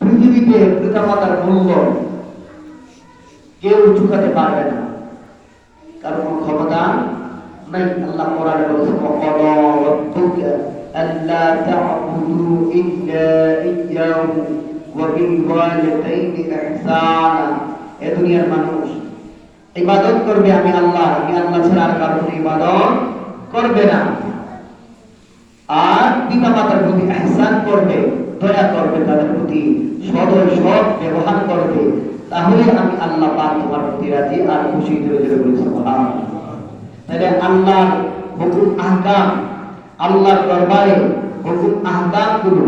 পৃথিবীতে পিতামাতার মূল্য কেউ চুকাতে পারবে না। কারণ কোনো ক্ষমতা নাই, আল্লাহ কোরআনে বলেছেন ওয়াকাদা রাব্বুকা আল্লা তা'বুদু ইল্লা ইয়্যাহু ওয়া বিল ওয়ালিদাইনি ইহসানা। এ দুনিয়ার মানুষ ইবাদত করবে, আমি আল্লাহ আমি আল্লাহ ছাড়া আর কারও ইবাদত করবে না। আর পিতা মাতার প্রতি এহসান করবে, দয়া করবে, তাদের প্রতি সদয় সৎ ব্যবহার করবে, তাহলে আমি আল্লাহ পাক তোমার প্রতি রাজি আর খুশি ধরে ধরে বলি সুবহান তাহলে আল্লাহর হুকুম আহকাম, আল্লাহর দরবারে হুকুম আহকামগুলো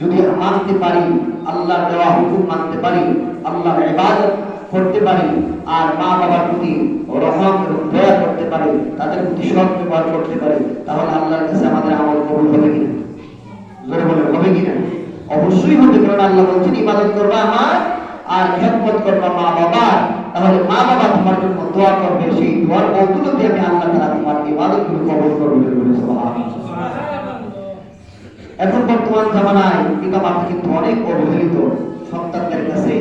যদি মানতে পারি, আল্লাহর দেওয়া হুকুম মানতে পারি, আল্লাহর ইবাদত করতে পারি, আর মা বাবার প্রতি রহম দয়া করতে পারি, তাদের প্রতি সৎ ব্যবহার করতে পারি তাহলে আল্লাহর কাছে আমাদের আমল কবুল হবে কিনা জোরে বলে হবে কিনা অবশ্যই হবে কারণ আল্লাহ বলছেন, ইবাদত করবা আমার আর খেদমত করবা মা বাবার। তাহলে মা বাবা তোমার জন্য দোয়া করবে। সেই দোয়ার বদৌলতে আমি আল্লাহ তাআলা তোমার ইবাদতগুলো কবুল করবে এখন বর্তমান জামানায় পিতা মাতা কিন্তু অনেক অবহেলিত সন্তানদের কাছে।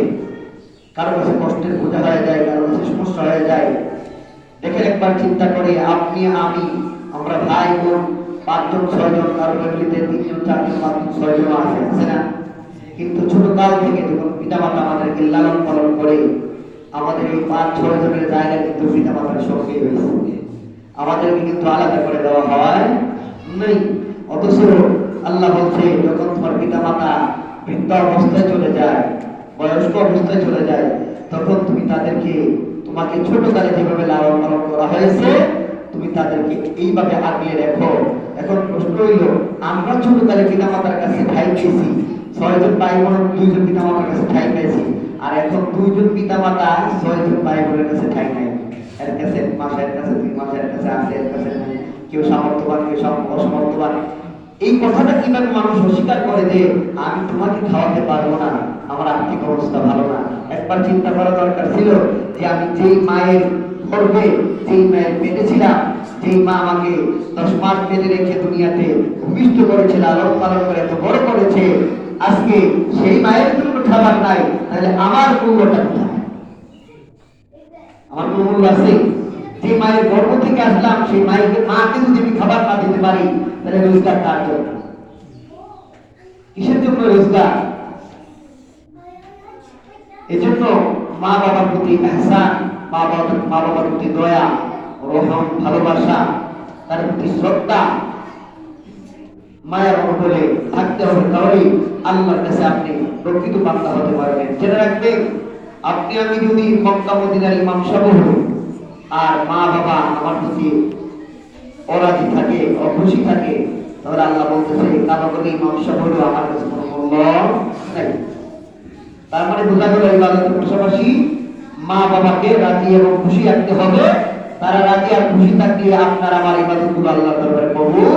কারও কাছে কষ্টের বোঝা হয়ে যায়, কারও কাছে সমস্যা হয়ে যায়। দেখেন একবার চিন্তা করে, আপনি, আমি, আমরা ভাই বোন পাঁচজন, ছয়জন কারও ফ্যামিলিতে তিনজন, চারজন, পাঁচজন, ছয়জন আছে আছে না? কিন্তু ছোট কাল থেকে যখন পিতা মাতা আমাদেরকে লালন পালন করে, আমাদের এই পাঁচ, ছয় জনের জায়গা কিন্তু পিতা মাতার সঙ্গে হয়েছে আমাদেরকে কিন্তু আলাদা করে দেওয়া হয় নেই। অথচ আল্লাহ বলছে, যখন তোমার পিতা মাতা বৃদ্ধ অবস্থায় চলে যায়, বয়স্ক অবস্থায় চলে যায়, তখন তুমি তাদেরকে তোমাকে ছোট কালে যেভাবে লালন পালন করা হয়েছে তুমি তাদেরকে এইভাবে আগলে রেখো। এখন প্রশ্ন হইল, আমরা ছোট কালে পিতা মাতার কাছে ঠাই পেয়েছি ছয়জন ভাই বোন দুইজন পিতা মাতার কাছে ঠাই পেয়েছি আর এখন দুইজন পিতা মাতা ছয়জন ভাই বোনের কাছে ঠাই নাই। এর কাছে মাসের কাছে দুই মাসের কাছে আছে এর কাছে কেউ সামর্থ্যবান, কেউ অসমর্থবান। এই কথাটা কীভাবে মানুষ অস্বীকার করে যে, আমি তোমাকে খাওয়াতে পারব না, আমার আর্থিক অবস্থা ভালো না? একবার চিন্তা করা দরকার ছিল যে, আমি যেই মায়ের গর্ভে যেই মায়ের যেই মা আমাকে দশ মাস পেটে রেখে দুনিয়াতে ভূমিষ্ঠ করেছে, লালন পালন করে, এত বড় করেছে, আজকে সেই মায়ের জন্য খাবার নাই, তাহলে আমার কোথায়? আমার কোনো আছে? যে মায়ের গর্ভ থেকে আসলাম, সেই মায়ের মাকে যদি আমি খাবার না দিতে পারি, তাহলে রোজগার কার জন্য? কিসের জন্য রোজগার? এজন্য মা বাবার প্রতি এহসান মা বাবার মা বাবার প্রতি দয়া, রহম, ভালোবাসা, তার প্রতি শ্রদ্ধা। মায়ের অনুকূলে থাকতে হবে তাহলেই আল্লাহর কাছে আপনি প্রকৃত বান্দা হতে পারবেন। জেনে রাখবেন, আপনি আমি যদি মক্কা মদিনার ইমাম সাহেব আর মা বাবা আমার প্রতি অরাজি থাকে, অখুশি থাকে, তাহলে আল্লাহ বলতেছে কারও বলে ইমাম সাহেব আমার কাছে কোনো মূল্য নাই। তার মানে বোঝা গেল ইবাদতের পাশাপাশি মা বাবাকে রাজি এবং খুশি রাখতে হবে। তারা রাজি আর খুশি থাকলে আপনার আমার ইবাদতগুলো আল্লাহ দরবারে কবুল